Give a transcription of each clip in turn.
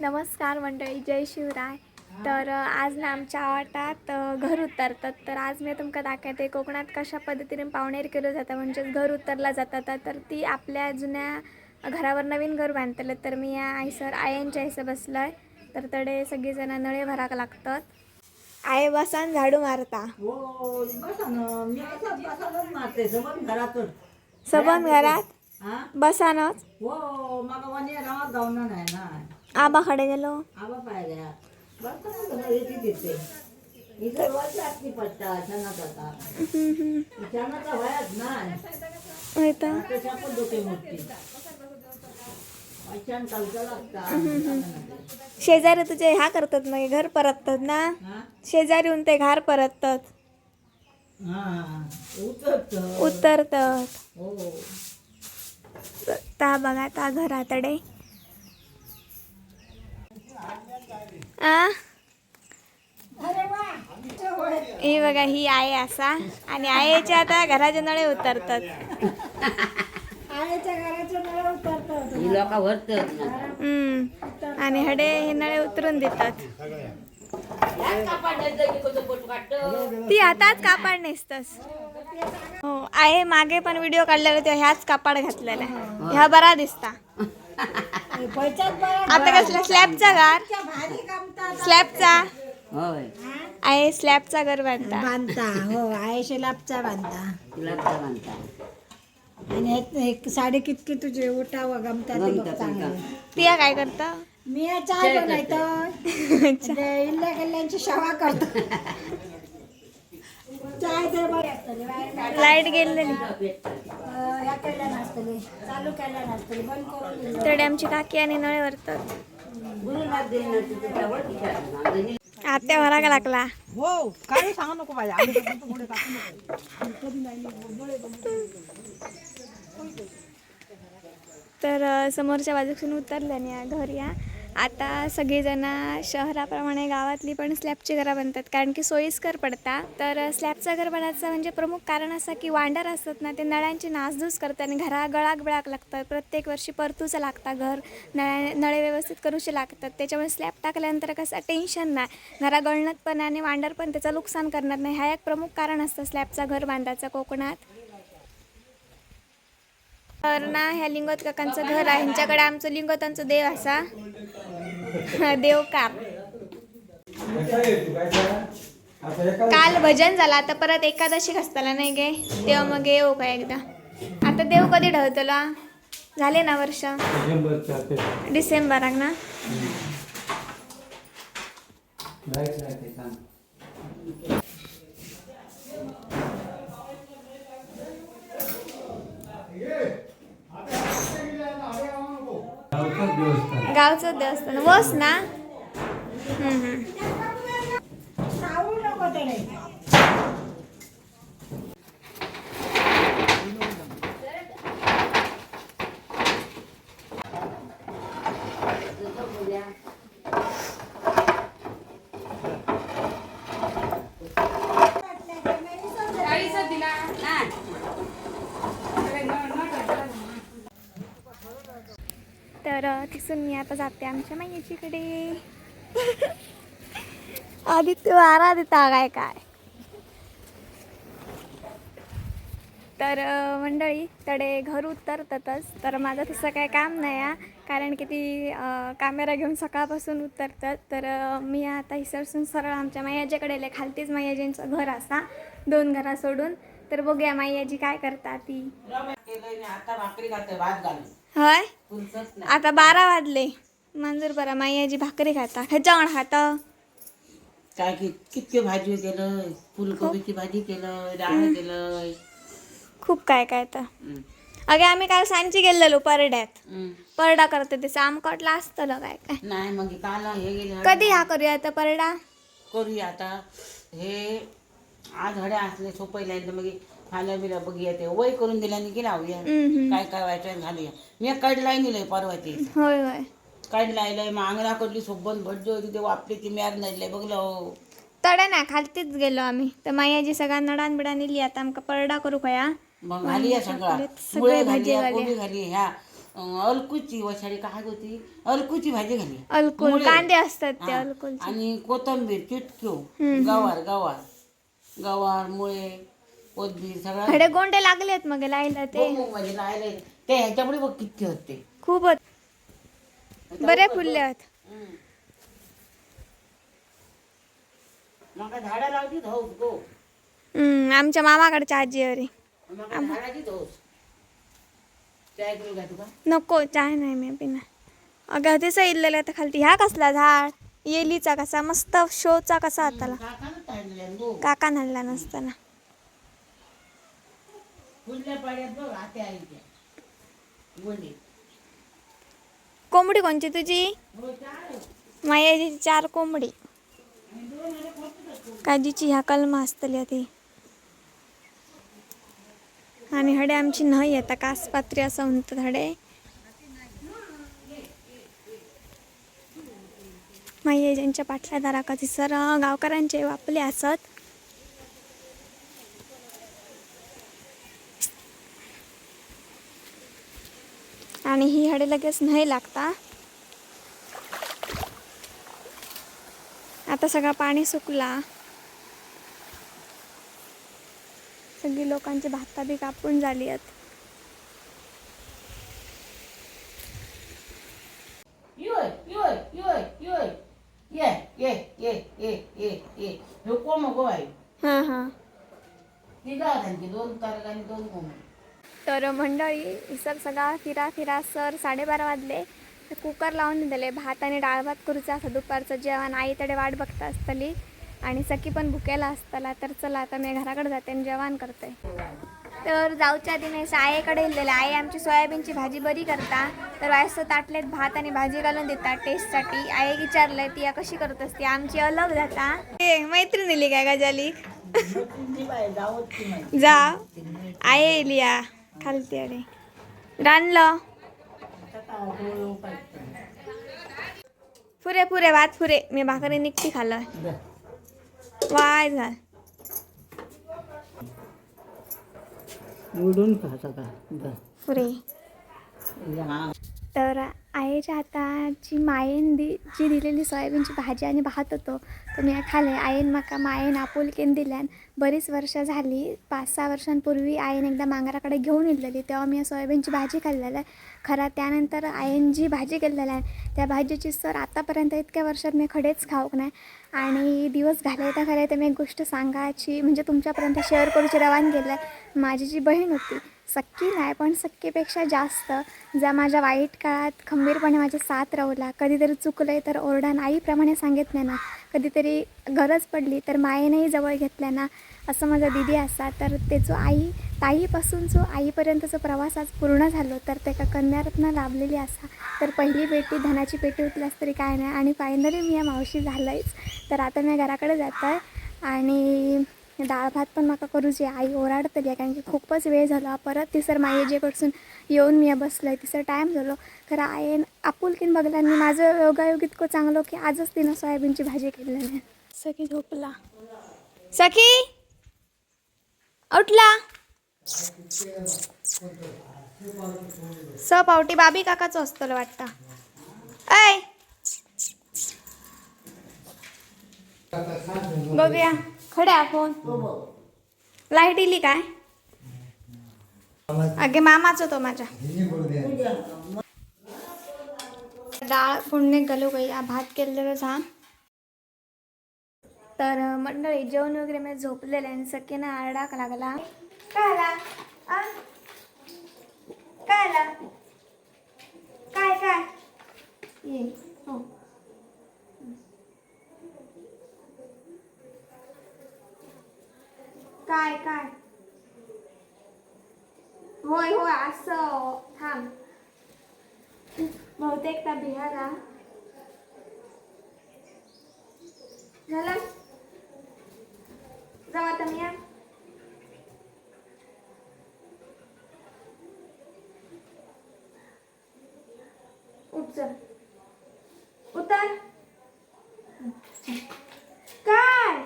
नमस्कार मंडळी जय शिवराय. तर आज ना आमच्या वाटात घर उतरतात. तर आज मी तुमका दाखवते कोकणात कशा पद्धतीने पावणेर केलं जातं. म्हणजेच घर उतरला जातात तर ती आपल्या जुन्या घरावर नवीन घर बांधतले. तर मी या आईसर आयांच्या आईसर बसलोय. तर तडे सगळीजण नळे भराक लागतात. आई बसान झाडू मारता. हो सबन घरात? बसानच? हो आबाकडे गेलो. आबा लागता. शेजारी तुझे ह्या करतात मग घर परततात ना? शेजारी येऊन ते घर परततात. हा उतरत उतरतात. हो. ता बघा ता घरातडे. आ ही बघा ही आहे असा आणि आईच्या आता घराचे नळे उतरतात. आणि हडे हे नळे उतरून देतात ती आताच कापड नेसतस हो आहे मागे पण व्हिडिओ काढलेला तेव्हा ह्याच कापड घातलेला ह्या बरा दिसता आता कसला स्लॅबचा घर? स्लॅबचा होय. आहे स्लॅबचा घर बांधता. बांधता हो आयशे लापचा बांधता. तुला काय म्हणता आणि एक- एक साडी कितकी तुझे? उठावं गमता ते बघ चांगलं. पिया काय करता? मी या चाय बनवतो. ते इल्ल्या कल्ल्यांची शवा करतो. चाय तर बघ लाइट गेलेली ह्या केल्या नसतली चालू केल्या नसतली बंद करून दिलं. तडे आमची काकी आणि नळे वरतात आत्या भराका लागला. हो काय सांगू नको पाहिजे तर समोरच्या बाजूसून उतरल्याने या घर या. आता सगळीजण शहराप्रमाणे गावातली पण स्लॅबची घरं बनतात कारण की सोयीस्कर पडतात तर स्लॅबचं घर बनायचं म्हणजे प्रमुख कारण असं की वांडर असतात ना ते नळ्यांची नासधूस करतात आणि घरा गळाक बिळाक लागतात. प्रत्येक वर्षी परतूचं लागतं घर नळ्या नळे व्यवस्थित करूचे लागतात. त्याच्यामुळे स्लॅब टाकल्यानंतर कसं टेन्शन नाही. घरा गळणत पण आणि वांडर पण त्याचं नुकसान करणार नाही. ह्या एक प्रमुख कारण असतं स्लॅबचं घर बांधायचं कोकणात. तर ना ह्या लिंगोत काकांचं घर आहे. ह्यांच्याकडे आमचं लिंगोतांचं देव असा. देवकार काल भजन झालं. आता परत एकादशी घासताला नाही गे. तेव्हा मग येऊ का एकदा. आता देव कधी ढवतला झाले ना वर्ष? डिसेंबराक ना? गावचं देवस्थान वस ना हम्म, हम्म. तर तिसून तिथून मी आता जाते आमच्या माहितीकडे आदित्य वारा देता काय काय? तर मंडळी तडे घर उतरतातच तर माझं तसं काय काम नाही आहे कारण की ती कॅमेरा घेऊन सकाळपासून उतरतात. तर मी आता हिसरसून सरळ आमच्या मायाजीकडे आले. खालतीच मायाजींचं घर असा दोन घरा सोडून. तर बघूया मायाजी काय करता ती. आता भाकरी खाते भात घालून. होय? नाही. आता बारा वाजले. मंजूर बरा मायाजी भाकरी खाता. ह्याच्यावर खाता काय की कितके भाजी केलं? फुलकोबीची भाजी केलं डाळ केलं खूप काय काय तर. अगे आम्ही काल सांची गेलेलो परड्यात. हम्म. परडा करते ते आमकटला असतं काय काय. नाही मग काल हे गेले. कधी हा करूया आता परडा? करूया आता. हे आज हड्या असले सोपयला मग फाल्या बिल्या बघूया ते. वय करून दिल्याने की लावूया हम्म. काय काय व्हायचं घालूया मी कडलाई नेलंय परवा ते. होय होय. काढ लायलंय मग अंगणा कडली सोबत भटजो होती ते वापरे ती मॅग नडलंय बघलं तडे ना खालतीच गेलो आम्ही. तर मायाजी सगळ्या नडान बिडा नेली आता आमका परडा करू खया मग घाली या सगळा. सगळे मुळे भाजी घाली. कोबी घाली ह्या अं, अलकूची वशाडी काय होती? अलकूची भाजी घाली. अलकुल मुळे. कांदे असतात ते हा. अलकुल आणि कोथंबीर चिटक्यो गवार गवार. गवार मुळे. कोथबीर सगळं खडे गोंडे लागलेत मग लायला ते. लायले ते ह्याच्यामुळे बघ किती होते. खूप होत. बरे फुलले होत मग झाडा लावती धोस गो. हम्म, आमच्या मामाकडच्या आजी अरे मग झाडाची धोस. चाय करू का? तुका नको चाय नाही मी पिणार. अगं ते इल्लेलं आता खालती. ह्या कसला झाड? येलीचा कसा? मस्त शोचा कसा काढलेल्या दो काका आणला नसताना. पाड्यात बघ आत्या कोंबडी कोणची तुझी? हो चार कोंबडी. काजीची ह्या कलमा असतली ती. आणि हडे आमची नाही आता कासपात्री असं म्हणतात हडे. माये ज्यांच्या पाटल्या दारा कधी सर गावकऱ्यांचे वापले असत. हडे लगेच नाही लागता. आता सगळं पाणी सुकला. सगळी लोकांची भाता बी कापून झाली आहेत हां हां. दोन आणि दोन कोम तर मंडळी सर सगळा फिरा फिरा सर साडेबारा वाजले. तर कुकर लावून दिले भात आणि डाळ भात करूचा असं दुपारचं जेवण आई तडे वाट बघता असतली. आणि सखी पण भुकेला असतला तर चला आता मी घराकडे जाते आणि जेवण करते. तर जाऊच्या आधी मी आईकडे गेलेले आई आमची सोयाबीनची भाजी बरी करता. तर वायस ताटलेत भात आणि भाजी घालून देतात टेस्टसाठी आई विचारलंय ती या कशी करत असते आमची अलग जाता. ए मैत्री नेली काय गजाली? जा. आई लिया. या खालती अरे रानलं. पुरे पुरे भात पुरे मी भाकरी निघती खाल्लं वाय झाल. उडून खा सगळा. पुरे हा तर आईच्या हाताची मायेन दि जी दिलेली सोयाबीनची भाजी आणि भात होतो तो मी खाले आईन म्हाका मायेन आपुलकेन दिल्यान बरीच वर्ष झाली. पाच सहा वर्षांपूर्वी आईन एकदा मांगराकडे घेऊन येलेली तेव्हा मी सोयाबीनची भाजी खाल्लेलं. आहे खरा त्यानंतर आईन जी भाजी केलेली आहे त्या भाजीची सर आतापर्यंत इतक्या वर्षात मी खडेच खाऊक नाही. आणि दिवस घालायचा खरं तर मी एक गोष्ट सांगायची म्हणजे तुमच्यापर्यंत शेअर करूची रवान गेलं आहे माझी जी बहीण होती सक्की नाही पण सक्कीपेक्षा जास्त. ज्या माझ्या वाईट काळात खंबीरपणे माझे साथ रवला. कधीतरी चुकलं आहे तर ओरडा. आईप्रमाणे सांगितलं ना. कधीतरी गरज पडली तर मायेनेही जवळ घेतल्या ना. असं माझा दिदी असा. तर ते जो आई ताईपासून जो आईपर्यंतचा प्रवास आज पूर्ण झालो तर ते का कन्यारत्न लाभलेली असा. तर पहिली पेटी धनाची पेटी उठल्यास तरी काय नाही. आणि फायनली मी या मावशी झालंयच. तर आता मी घराकडे जात आहे आणि डाळ भात पण म्हाका करूची आई ओराडतली कारण की खूपच वेळ झाला. परत तिसर माये कडसून येऊन मी बसलंय तिसर टाईम झालो. खरं आईन आपुलकीन बघला मी माझं योगायोग इतकं चांगलं की आजच तिनं सोयाबीनची भाजी केलेली सखी झोपला. सखी! उठला. स पावटी बाबी काकाचं असतलं वाटतं. ऐ! बघूया. खड्या फोन. लाइट इली काय? अगे मामाच होतो माझ्या. डाळ फोडणे घालू काही भात केलेलं छान तर मंडळी जेवण वगैरे मी झोपलेलं आहे आणि सकीनं आरडाक लागला. काय आला काय आला काय काय? ये हो. काय काय होय होय असं थांब बहुतेक त्या बिहारा झालं जाऊ आता मी या. उठ चल उतर काय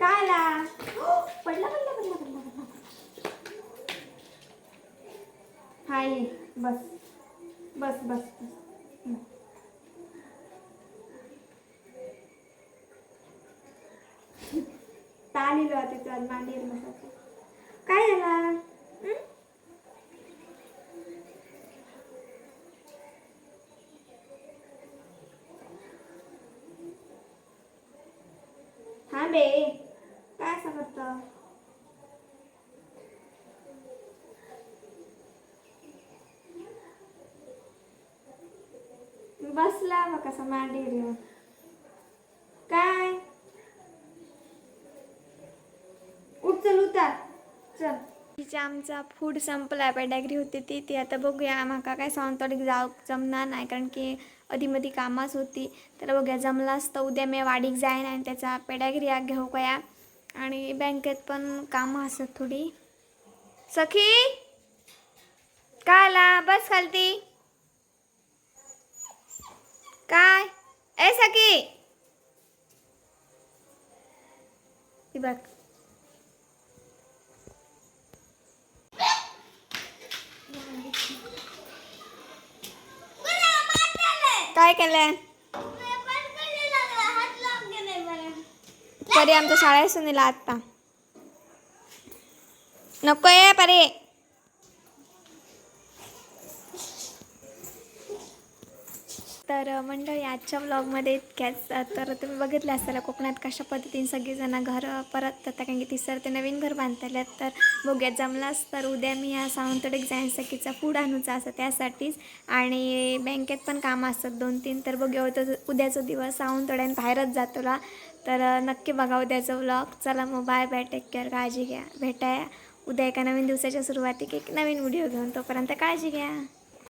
काय ला पडला पडला पडला पडला पडला आलेलो आता तिथं मांडीवर बसायचं काय झाला हं? हा बे काय असं करतं बसला बघ कसा मांडीवर येऊन काय उठ चल उतार चल तिचे आमचा फूड संपला पॅडॅगरी होती ती. ती आता बघूया म्हाका काय सावंतवाडीक जाऊ जमणार नाही. कारण की अधीमधी कामाच होती. तर बघूया जमलं असतं उद्या मी वाडीक जाईन आणि त्याचा पॅडॅग्री आग घेऊ कया. आणि बँकेत पण कामं असत थोडी. सखी! काय आला बस खालती. काय? ए सखी! ती बघ. काय केलंय? परी आमच्या शाळेत सुनीला आत्ता. नको ये परी. तर मंडळी आजच्या ब्लॉगमध्ये इतक्याच. तर तुम्ही बघितलं असाल कोकणात कशा पद्धतीने सगळीजणं घर परत जातात कारण की तिसरं ते नवीन घर बांधलेत तर बघूया जमलाच तर उद्या मी या सावंतवाडीक जाईन सखीचा फूड आणूचा असं त्यासाठीच. आणि बँकेत पण कामं असतात दोन तीन. तर बघूया होतं उद्याचा दिवस सावंतवाड्यान बाहेरच जातोला तर नक्की बघा उद्याचा ब्लॉग चला मग बाय बाय टेक केअर काळजी घ्या. भेटाया उद्या एका नवीन दिवसाच्या सुरुवातीक एक नवीन व्हिडिओ घेऊन. तोपर्यंत काळजी घ्या.